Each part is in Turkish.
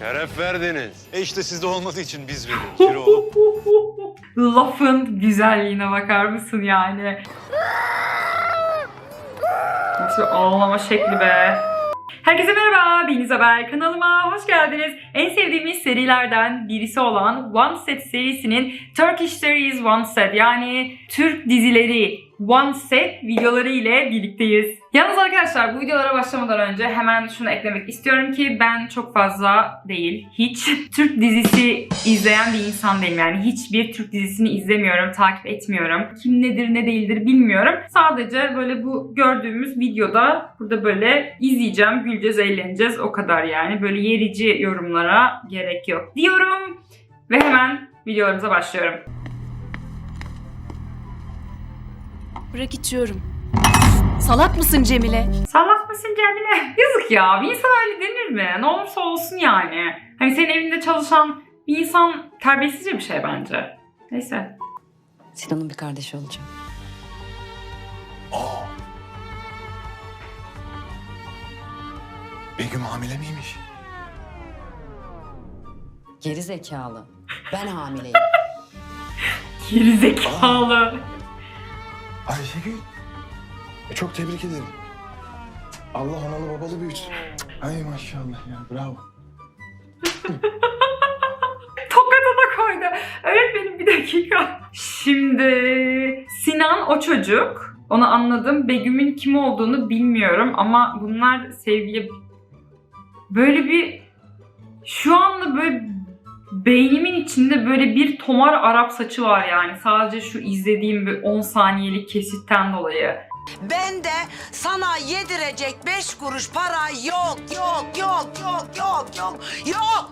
Şeref verdiniz. E işte sizde olmadığı için biz veriyoruz. Yürü oğlum. Lafın güzelliğine bakar mısın yani? Nasıl ağlama şekli be. Herkese merhaba, ben İzabel. Kanalıma hoş geldiniz. En sevdiğimiz serilerden birisi olan One Set serisinin Turkish Series One Set yani Türk dizileri One Set videoları ile birlikteyiz. Yalnız arkadaşlar bu videolara başlamadan önce hemen şunu eklemek istiyorum ki ben çok fazla değil, hiç Türk dizisi izleyen bir insan değilim. Yani hiçbir Türk dizisini izlemiyorum, takip etmiyorum. Kim nedir ne değildir bilmiyorum. Sadece böyle bu gördüğümüz videoda burada böyle izleyeceğim, güleceğiz, eğleneceğiz o kadar yani. Böyle yerici yorumlara gerek yok diyorum. Ve hemen videolarımıza başlıyorum. Bırak içiyorum. Salak mısın Cemile? Salak mısın Cemile? Yazık ya. Bir insan öyle denir mi? Ne olursa olsun yani. Hani senin evinde çalışan bir insan terbiyesizce bir şey bence. Neyse. Sinan'ın bir kardeşi olacağım. Aa. Begüm hamile miymiş? Geri zekalı. Ben hamileyim. Gerizekalı. Ayşegül. E, çok tebrik ederim. Allah analı babalı büyütsün. Ay maşallah ya bravo. Tokadı da koydu. Öğretmenim bir dakika. Şimdi Sinan o çocuk. Onu anladım. Begüm'ün kim olduğunu bilmiyorum ama bunlar sevgili... Böyle bir... Şu anda böyle beynimin içinde böyle bir tomar Arap saçı var yani. Sadece şu izlediğim bir 10 saniyelik kesitten dolayı. Ben de sana yedirecek beş kuruş para yok, yok, yok, yok, yok, yok, yok.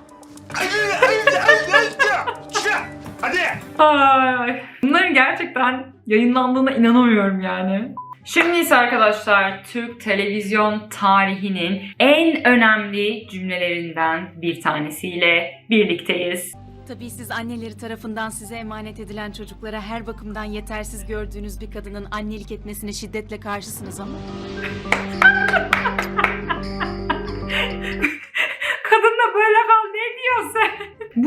Ay, bunların gerçekten yayınlandığına inanamıyorum yani. Şimdi ise arkadaşlar Türk televizyon tarihinin en önemli cümlelerinden bir tanesiyle birlikteyiz. Tabii siz anneleri tarafından size emanet edilen çocuklara her bakımdan yetersiz gördüğünüz bir kadının annelik etmesine şiddetle karşısınız ama.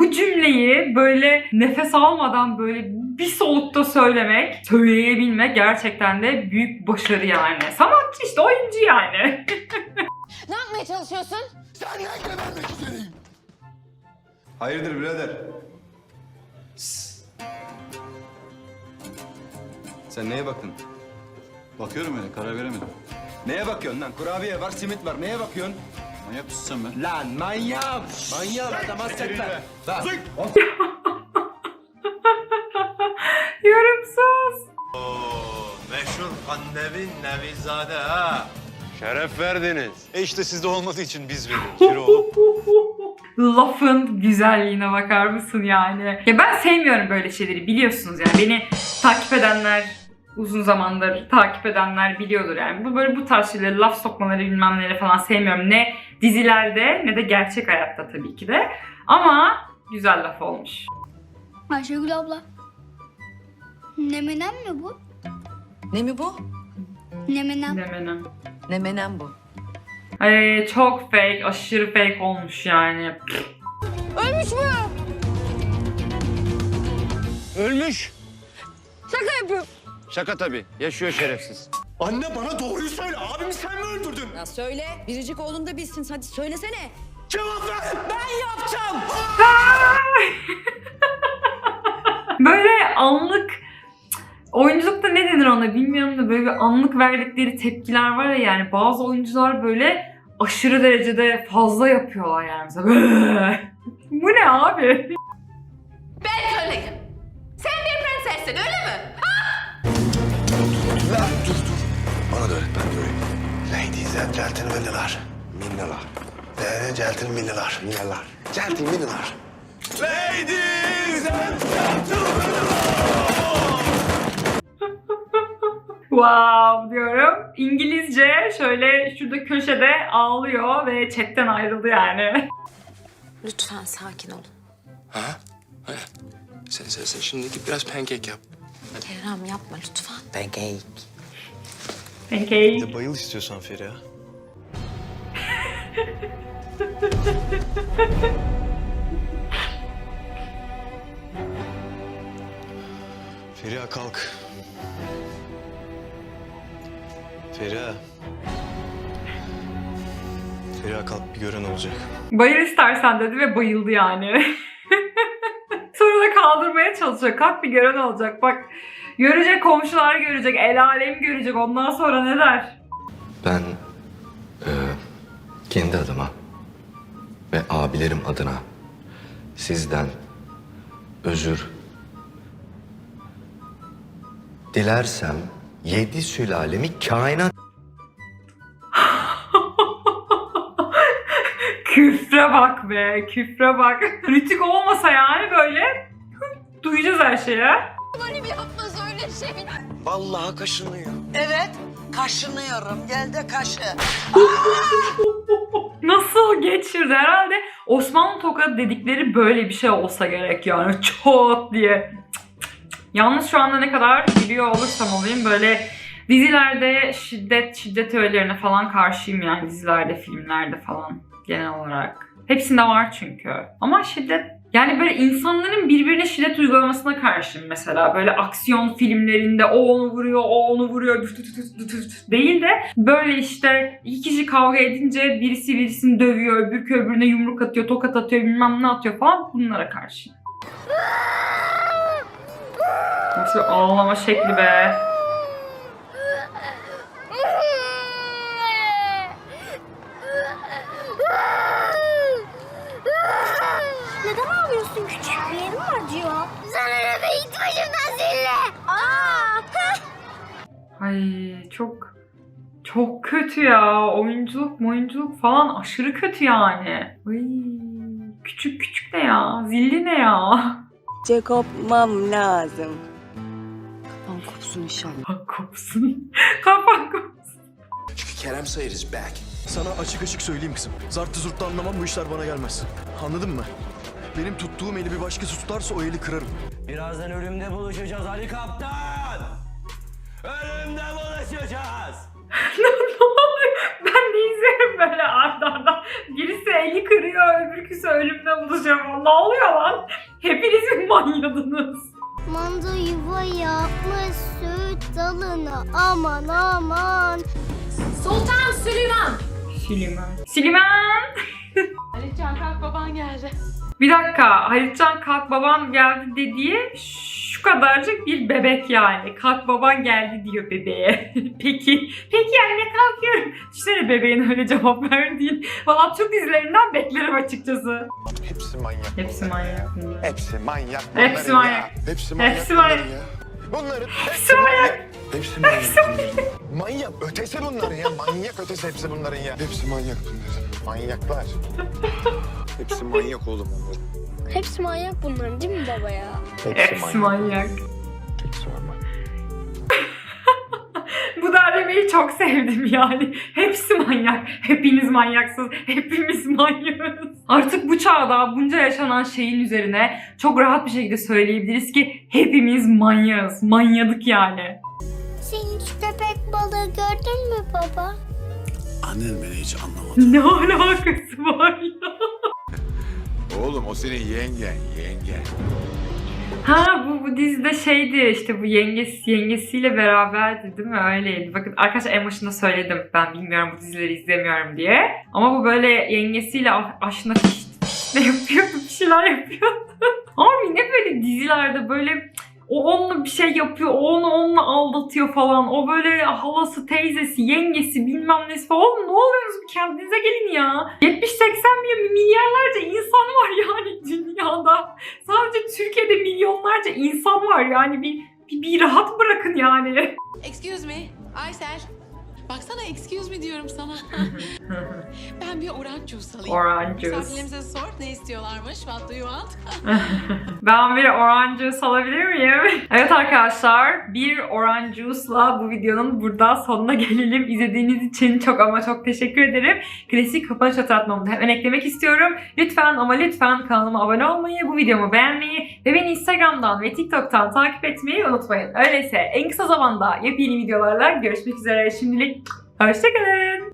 Bu cümleyi böyle nefes almadan böyle bir solukta söylemek, söyleyebilmek gerçekten de büyük başarı yani. Sanatçı işte oyuncu yani. Ne yapmaya çalışıyorsun? Senden gebermek üzereyim. Hayırdır birader? Sss. Sen neye baktın? Bakıyorum öyle karar veremedim. Neye bakıyorsun lan? Kurabiye var, simit var. Neye bakıyorsun? Manyak mısın sen be? Lan manyağım. Manyağım adam hasretme. Lan. Yorumsuz. Meşhur Kandemir Nevizade ha. Şeref verdiniz. E işte sizde olmadığı için biz veriyoruz. Yürü oğlum. Lafın güzelliğine bakar mısın yani? Ya ben sevmiyorum böyle şeyleri biliyorsunuz yani. Beni takip edenler uzun zamandır takip edenler biliyordur yani. Bu böyle bu tarz şeyleri laf sokmaları bilmem neleri falan sevmiyorum. Ne dizilerde ne de gerçek hayatta tabii ki de. Ama güzel laf olmuş. Ayşegül abla. Nemenem mi bu? Ne mi bu? Nemenem. Demenim. Ne menem bu? Ay çok fake, aşırı fake olmuş yani. Ölmüş mü? Ölmüş. Şaka yapıyorum. Şaka tabii. Yaşıyor şerefsiz. Anne bana doğruyu söyle. Abimi sen mi öldürdün? Ya söyle. Biricik oğlun da bilsin. Hadi söylesene. Cevap ver. Ben yapacağım. Böyle anlık oyunculukta ne denir ona bilmiyorum da böyle bir anlık verdikleri tepkiler var ya yani bazı oyuncular böyle aşırı derecede fazla yapıyorlar yani mesela böyle. Bu ne abi? Ben köleyim. Sen bir prensessin öyle mi? Lan dur dur. Bana da öğret ben de öğreneyim. Ladies and gentlemen'lar. Minnalar. Ee, gentlemen'lar. Minnalar. Gentlemen'lar. Ladies and Wow diyorum. İngilizce şöyle şurada köşede ağlıyor ve chatten ayrıldı yani. Lütfen sakin olun. Ha? Sen sen sen şimdi git biraz pancake yap. Kerem yapma lütfen. Okey. Bir de bayıl istiyorsan Feriha. Feriha kalk. Feriha. Feriha kalk bir gören olacak. Bayıl istersen dedi ve bayıldı yani. Sonra da kaldırmaya çalışıyor. Kalk bir gören olacak. Bak görecek komşular görecek. El alem görecek. Ondan sonra ne der? Ben e, kendi adıma ve abilerim adına sizden özür dilersem yedi sülalemi kainat Küfre bak be. Küfre bak. Rütük olmasa yani böyle duyacağız her şeye. Yapmaz öyle şey. Vallahi kaşınıyor. Evet, kaşınıyorum. Gel de kaşı. Nasıl geçirdi? Herhalde Osmanlı tokadı dedikleri böyle bir şey olsa gerek yani. Çok diye. Cık cık cık. Yalnız şu anda ne kadar biliyor olursam olayım böyle dizilerde şiddet, şiddet öğelerine falan karşıyım yani dizilerde, filmlerde falan genel olarak. Hepsinde var çünkü. Ama şiddet yani böyle insanların birbirine şiddet uygulamasına karşıyım mesela. Böyle aksiyon filmlerinde o onu vuruyor, o onu vuruyor tüt tüt tüt tüt tüt değil de böyle işte iki kişi kavga edince birisi birisini dövüyor, öbürkü öbürüne yumruk atıyor, tokat atıyor, bilmem ne atıyor falan bunlara karşıyım. Nasıl ağlama şekli be. Neden ağlıyorsun küçük? Bir yerim mi acıyor? Sana ne be git başımdan seninle. Aa! Ay çok çok kötü ya. Oyunculuk, oyunculuk falan aşırı kötü yani. Ay, küçük küçük ne ya? Zilli ne ya? kopmam lazım. Kafam kopsun inşallah. Kafan kopsun. Kafan kopsun. Çünkü Kerem Sayır is back. Sana açık açık söyleyeyim kızım. Zartı zurttu anlamam bu işler bana gelmez. Anladın mı? Benim tuttuğum eli bir başkası tutarsa o eli kırarım. Birazdan ölümde buluşacağız Ali Kaptan. Ölümde buluşacağız. ne oluyor? Ben ne izlerim böyle arda arda. Birisi eli kırıyor, öbürküsü ölümde buluşuyor. Ne oluyor lan? Hepiniz mi manyadınız? Manda yuva yapmış süt dalına aman aman. Sultan Süleyman. Süleyman. Süleyman! Alican kalk baban geldi. Bir dakika. Halitcan kalk baban geldi dediği şu kadarcık bir bebek yani. Kalk baban geldi diyor bebeğe. peki. Peki anne kalkıyorum. Düşünsene bebeğin öyle cevap verdiğin. Valla Türk dizilerinden beklerim açıkçası. Hepsi manyak. Hepsi bunların ya. manyak bunlar. Hepsi manyak Hepsi bunların manyak. ya. Hepsi manyak Hepsi bunların manyak. ya. Bunların hepsi, manyak. Hepsi manyak. bunların. Manyak ötesi bunların ya. Manyak ötesi hepsi bunların ya. Hepsi manyak bunların. Manyaklar. hepsi manyak oğlum onların. Hepsi manyak bunların değil mi baba ya? Hepsi manyak. Hepsi manyak. Bu derlemeyi çok sevdim yani. Hepsi manyak. Hepiniz manyaksınız. Hepimiz manyağız. Artık bu çağda bunca yaşanan şeyin üzerine çok rahat bir şekilde söyleyebiliriz ki hepimiz manyağız. Manyadık yani. Sen hiç köpek balığı gördün mü baba? Annen beni hiç anlamadı. Ne alakası var ya? Oğlum o senin yengen, yengen. Ha bu, bu dizide şeydi işte bu yengesi, yengesiyle beraberdi değil mi? Öyleydi. Bakın arkadaşlar en başında söyledim. Ben bilmiyorum bu dizileri izlemiyorum diye. Ama bu böyle yengesiyle aşına ne yapıyordu? Bir şeyler yapıyordu. Abi ne böyle dizilerde böyle o onunla bir şey yapıyor, o onu onunla aldatıyor falan. O böyle halası, teyzesi, yengesi bilmem nesi falan. Oğlum ne oluyorsunuz? Bir kendinize gelin ya. 70-80 milyon milyarlarca insan var yani dünyada. Sadece Türkiye'de milyonlarca insan var yani bir bir, bir rahat bırakın yani. Excuse me, Aysel. Baksana excuse me diyorum sana. ben bir orange juice alayım. Orange juice. Misafirlerimize sor ne istiyorlarmış. What do you want? ben bir orange juice alabilir miyim? Evet arkadaşlar bir orange juice'la bu videonun burada sonuna gelelim. İzlediğiniz için çok ama çok teşekkür ederim. Klasik kapanış hatırlatmamı da hemen eklemek istiyorum. Lütfen ama lütfen kanalıma abone olmayı, bu videomu beğenmeyi ve beni Instagram'dan ve TikTok'tan takip etmeyi unutmayın. Öyleyse en kısa zamanda yepyeni videolarla görüşmek üzere. Şimdilik Hoşçakalın.